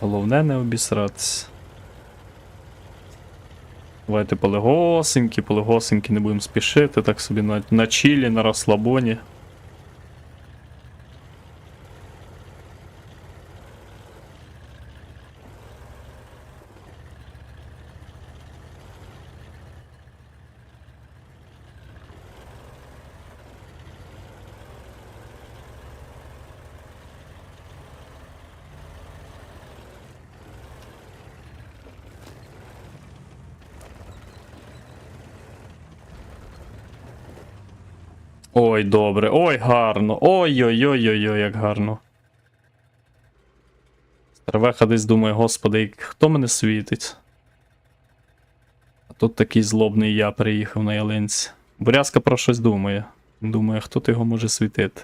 Головне не обісратися. Давайте полегосенькі, полегосенькі, не будемо спішити, так собі на, на чілі, на розслабоні. Ой, добре, ой, гарно. Ой-ой-ой-ой-ой, як гарно. Старвеха десь думає, господи, хто мене світить? А тут такий злобний я приїхав на ялинці. Бурязка про щось думає. Думає, хто ти його може світити.